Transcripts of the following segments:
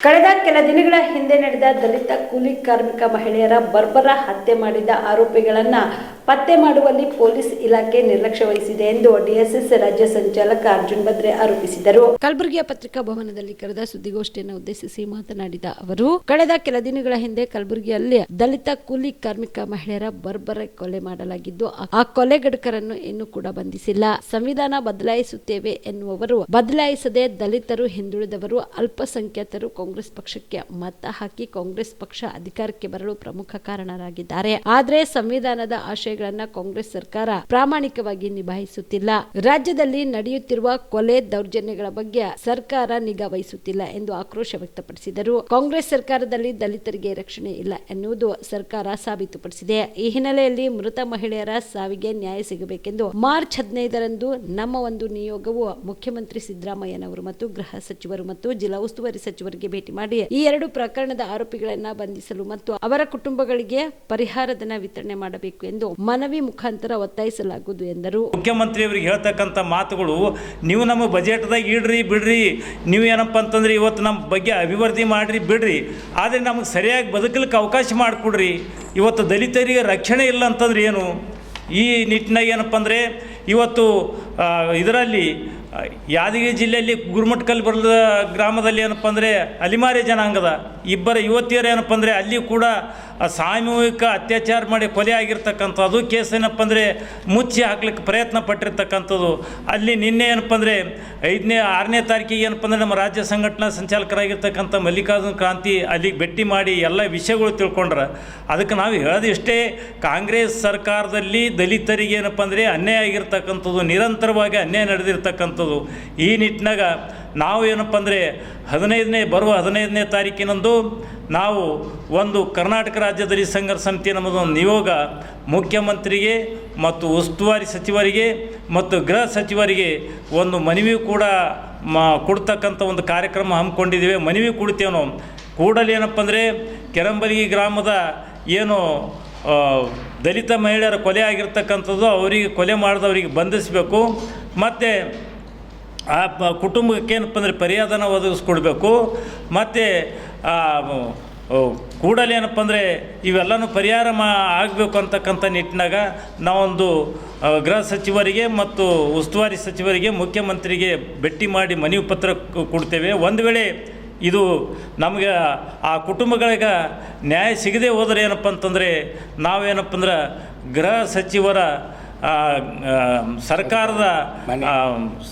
ಕಳೆದ ಕೆಲ ದಿನಗಳ ಹಿಂದೆ ನಡೆದ ದಲಿತ ಕೂಲಿ ಕಾರ್ಮಿಕ ಮಹಿಳೆಯರ ಬರ್ಬರ ಹತ್ಯೆ ಮಾಡಿದ ಆರೋಪಿಗಳನ್ನ ಪತ್ತೆ ಮಾಡುವಲ್ಲಿ ಪೊಲೀಸ್ ಇಲಾಖೆ ನಿರ್ಲಕ್ಷ್ಯ ವಹಿಸಿದೆ ಎಂದು ಡಿಎಸ್ಎಸ್ ರಾಜ್ಯ ಸಂಚಾಲಕ ಅರ್ಜುನ್ ಬದ್ರೆ ಆರೋಪಿಸಿದರು. ಕಲಬುರಗಿಯ ಪತ್ರಿಕಾ ಭವನದಲ್ಲಿ ಕರೆದ ಸುದ್ದಿಗೋಷ್ಠಿಯನ್ನು ಉದ್ದೇಶಿಸಿ ಮಾತನಾಡಿದ ಅವರು, ಕಳೆದ ಕೆಲ ದಿನಗಳ ಹಿಂದೆ ಕಲಬುರಗಿಯಲ್ಲಿ ದಲಿತ ಕೂಲಿ ಕಾರ್ಮಿಕ ಮಹಿಳೆಯರ ಬರ್ಬರ ಕೊಲೆ ಮಾಡಲಾಗಿದ್ದು, ಆ ಕೊಲೆಗಡಕರನ್ನು ಇನ್ನೂ ಕೂಡ ಬಂಧಿಸಿಲ್ಲ. ಸಂವಿಧಾನ ಬದಲಾಯಿಸುತ್ತೇವೆ ಎನ್ನುವವರು ಬದಲಾಯಿಸದೆ ದಲಿತರು ಹಿಂದುಳಿದವರು ಅಲ್ಪಸಂಖ್ಯಾತರು ಕಾಂಗ್ರೆಸ್ ಪಕ್ಷಕ್ಕೆ ಮತ ಹಾಕಿ ಕಾಂಗ್ರೆಸ್ ಪಕ್ಷ ಅಧಿಕಾರಕ್ಕೆ ಬರಲು ಪ್ರಮುಖ ಕಾರಣರಾಗಿದ್ದಾರೆ. ಆದರೆ ಸಂವಿಧಾನದ ಆಶಯಗಳನ್ನ ಕಾಂಗ್ರೆಸ್ ಸರ್ಕಾರ ಪ್ರಾಮಾಣಿಕವಾಗಿ ನಿಭಾಯಿಸುತ್ತಿಲ್ಲ. ರಾಜ್ಯದಲ್ಲಿ ನಡೆಯುತ್ತಿರುವ ಕೊಲೆ ದೌರ್ಜನ್ಯಗಳ ಬಗ್ಗೆ ಸರ್ಕಾರ ನಿಗಾ ವಹಿಸುತ್ತಿಲ್ಲ ಎಂದು ಆಕ್ರೋಶ ವ್ಯಕ್ತಪಡಿಸಿದರು. ಕಾಂಗ್ರೆಸ್ ಸರ್ಕಾರದಲ್ಲಿ ದಲಿತರಿಗೆ ರಕ್ಷಣೆ ಇಲ್ಲ ಎನ್ನುವುದು ಸರ್ಕಾರ ಸಾಬೀತುಪಡಿಸಿದೆ. ಈ ಹಿನ್ನೆಲೆಯಲ್ಲಿ ಮೃತ ಮಹಿಳೆಯರ ಸಾವಿಗೆ ನ್ಯಾಯ ಸಿಗಬೇಕೆಂದು ಮಾರ್ಚ್ ಹದಿನೈದರಂದು ನಮ್ಮ ಒಂದು ನಿಯೋಗವು ಮುಖ್ಯಮಂತ್ರಿ ಸಿದ್ದರಾಮಯ್ಯನವರು ಮತ್ತು ಗೃಹ ಸಚಿವರು ಮತ್ತು ಜಿಲ್ಲಾ ಉಸ್ತುವಾರಿ ಸಚಿವರಿಗೆ ಭೇಟಿ ಮಾಡಿ ಈ ಎರಡು ಪ್ರಕರಣದ ಆರೋಪಿಗಳನ್ನ ಬಂಧಿಸಲು ಮತ್ತು ಅವರ ಕುಟುಂಬಗಳಿಗೆ ಪರಿಹಾರ ಧನ ವಿತರಣೆ ಮಾಡಬೇಕು ಎಂದು ಮನವಿ ಮುಖಾಂತರ ಒತ್ತಾಯಿಸಲಾಗುವುದು ಎಂದರು. ಮುಖ್ಯಮಂತ್ರಿಯವರಿಗೆ ಹೇಳ್ತಕ್ಕಂಥ ಮಾತುಗಳು, ನೀವು ನಮ್ಮ ಬಜೆಟ್ದಾಗ ಇಡ್ರಿ, ಬಿಡ್ರಿ. ನೀವು ಏನಪ್ಪ ಅಂತಂದ್ರೆ ಇವತ್ತು ನಮ್ಮ ಬಗ್ಗೆ ಅಭಿವೃದ್ಧಿ ಮಾಡಿರಿ, ಬಿಡ್ರಿ. ಆದರೆ ನಮಗೆ ಸರಿಯಾಗಿ ಬದುಕಲಿಕ್ಕೆ ಅವಕಾಶ ಮಾಡಿಕೊಡ್ರಿ. ಇವತ್ತು ದಲಿತರಿಗೆ ರಕ್ಷಣೆ ಇಲ್ಲ ಅಂತಂದ್ರೆ ಏನು? ಈ ನಿಟ್ಟಿನಾಗ ಏನಪ್ಪ ಅಂದರೆ, ಇವತ್ತು ಇದರಲ್ಲಿ ಯಾದಗಿರಿ ಜಿಲ್ಲೆಯಲ್ಲಿ ಗುರುಮಟ್ಕಲ್ ಬರದ ಗ್ರಾಮದಲ್ಲಿ ಏನಪ್ಪ ಅಂದರೆ ಅಲಿಮಾರಿ ಜನಾಂಗದ ಇಬ್ಬರ ಯುವತಿಯರು ಏನಪ್ಪ ಅಂದರೆ ಅಲ್ಲಿ ಕೂಡ ಸಾಮೂಹಿಕ ಅತ್ಯಾಚಾರ ಮಾಡಿ ಕೊಲೆ ಆಗಿರ್ತಕ್ಕಂಥದ್ದು. ಕೇಸ್ ಏನಪ್ಪ ಅಂದರೆ ಮುಚ್ಚಿ ಹಾಕ್ಲಿಕ್ಕೆ ಪ್ರಯತ್ನ ಪಟ್ಟಿರ್ತಕ್ಕಂಥದ್ದು. ಅಲ್ಲಿ ನಿನ್ನೆ ಏನಪ್ಪ ಅಂದರೆ ಐದನೇ, ಆರನೇ ತಾರೀಕಿಗೆ ಏನಪ್ಪ ಅಂದರೆ ನಮ್ಮ ರಾಜ್ಯ ಸಂಘಟನಾ ಸಂಚಾಲಕರಾಗಿರ್ತಕ್ಕಂಥ ಮಲ್ಲಿಕಾರ್ಜುನ ಕ್ರಾಂತಿ ಅಲ್ಲಿಗೆ ಭೇಟಿ ಮಾಡಿ ಎಲ್ಲ ವಿಷಯಗಳು ತಿಳ್ಕೊಂಡ್ರೆ. ಅದಕ್ಕೆ ನಾವು ಹೇಳೋದು ಇಷ್ಟೇ ಕಾಂಗ್ರೆಸ್ ಸರ್ಕಾರದಲ್ಲಿ ದಲಿತರಿಗೆ ಏನಪ್ಪ ಅಂದರೆ ಅನ್ಯಾಯ ಆಗಿರ್ತಕ್ಕಂಥದ್ದು, ನಿರಂತರವಾಗಿ ಅನ್ಯಾಯ ನಡೆದಿರ್ತಕ್ಕಂಥದ್ದು ಈ ನಿಟ್ಟಿನಾಗ ನಾವು ಏನಪ್ಪ ಅಂದರೆ ಹದಿನೈದನೇ, ಬರುವ ಹದಿನೈದನೇ ತಾರೀಕಿನಂದು ನಾವು ಒಂದು ಕರ್ನಾಟಕ ರಾಜ್ಯದಲ್ಲಿ ಸಂಘರ್ಷ ಸಮಿತಿ ಒಂದು ನಿಯೋಗ ಮುಖ್ಯಮಂತ್ರಿಗೆ ಮತ್ತು ಉಸ್ತುವಾರಿ ಸಚಿವರಿಗೆ ಮತ್ತು ಗೃಹ ಸಚಿವರಿಗೆ ಒಂದು ಮನವಿ ಕೂಡ ಮಾ, ಕೊಡ್ತಕ್ಕಂಥ ಒಂದು ಕಾರ್ಯಕ್ರಮ ಹಮ್ಮಿಕೊಂಡಿದ್ದೇವೆ. ಮನವಿ ಕೊಡ್ತೇವೆ ನಾವು ಕೂಡಲೇ ಏನಪ್ಪ ಅಂದರೆ ಕೆರಂಬಲಗಿ ಗ್ರಾಮದ ಏನು ದಲಿತ ಮಹಿಳೆಯರ ಕೊಲೆ ಆಗಿರ್ತಕ್ಕಂಥದ್ದು ಅವರಿಗೆ ಕೊಲೆ ಮಾಡಿದವರಿಗೆ ಬಂಧಿಸಬೇಕು. ಮತ್ತು ಆ ಪ ಕುಟುಂಬಕ್ಕೆ ಏನಪ್ಪ ಅಂದರೆ ಪರಿಹಾರನ ಒದಗಿಸ್ಕೊಡ್ಬೇಕು. ಮತ್ತು ಕೂಡಲೇ ಏನಪ್ಪ ಅಂದರೆ ಇವೆಲ್ಲನೂ ಪರಿಹಾರ ಮಾ, ಆಗಬೇಕು ಅಂತಕ್ಕಂಥ ನಿಟ್ಟಿನಾಗ ನಾವೊಂದು ಗೃಹ ಸಚಿವರಿಗೆ ಮತ್ತು ಉಸ್ತುವಾರಿ ಸಚಿವರಿಗೆ, ಮುಖ್ಯಮಂತ್ರಿಗೆ ಭೇಟಿ ಮಾಡಿ ಮನವಿ ಪತ್ರ ಕೊಡ್ತೇವೆ. ಒಂದು ವೇಳೆ ಇದು ನಮಗೆ, ಆ ಕುಟುಂಬಗಳಿಗೆ ನ್ಯಾಯ ಸಿಗದೆ ಹೋದರೆ ಏನಪ್ಪ ಅಂತಂದರೆ ನಾವೇನಪ್ಪ ಅಂದ್ರೆ ಗೃಹ ಸಚಿವರ ಸರ್ಕಾರದ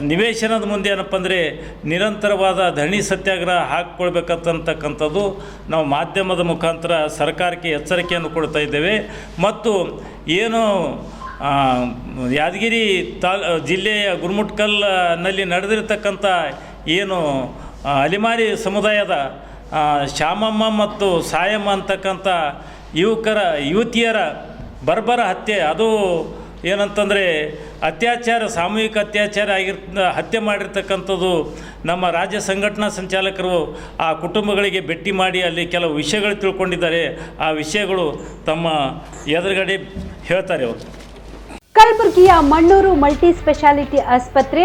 ನಿವೇಶನದ ಮುಂದೆ ಏನಪ್ಪ ಅಂದರೆ ನಿರಂತರವಾದ ಧರಣಿ ಸತ್ಯಾಗ್ರಹ ಹಾಕ್ಕೊಳ್ಬೇಕಂತಕ್ಕಂಥದ್ದು ನಾವು ಮಾಧ್ಯಮದ ಮುಖಾಂತರ ಸರ್ಕಾರಕ್ಕೆ ಎಚ್ಚರಿಕೆಯನ್ನು ಕೊಡ್ತಾ ಇದ್ದೇವೆ. ಮತ್ತು ಏನು ಯಾದಗಿರಿ ತಾ ಜಿಲ್ಲೆಯ ಗುರುಮುಟ್ಕಲ್ನಲ್ಲಿ ನಡೆದಿರ್ತಕ್ಕಂಥ ಏನು ಅಲಿಮಾರಿ ಸಮುದಾಯದ ಶ್ಯಾಮಮ್ಮ ಮತ್ತು ಸಾಯಮ್ಮ ಅಂತಕ್ಕಂಥ ಯುವಕರ ಯುವತಿಯರ ಬರ್ಬರ ಹತ್ಯೆ ಅದು ಏನಂತಂದರೆ ಅತ್ಯಾಚಾರ, ಸಾಮೂಹಿಕ ಅತ್ಯಾಚಾರ ಆಗಿರ್ ಹತ್ಯೆ ಮಾಡಿರ್ತಕ್ಕಂಥದ್ದು ನಮ್ಮ ರಾಜ್ಯ ಸಂಘಟನಾ ಸಂಚಾಲಕರು ಆ ಕುಟುಂಬಗಳಿಗೆ ಭೇಟಿ ಮಾಡಿ ಅಲ್ಲಿ ಕೆಲವು ವಿಷಯಗಳು ತಿಳ್ಕೊಂಡಿದ್ದಾರೆ. ಆ ವಿಷಯಗಳು ತಮ್ಮ ಎದುರುಗಡೆ ಹೇಳ್ತಾರೆ ಅವರು ಕಲಬುರಗಿಯ ಮಣ್ಣೂರು ಮಲ್ಟಿ ಸ್ಪೆಷಾಲಿಟಿ ಆಸ್ಪತ್ರೆ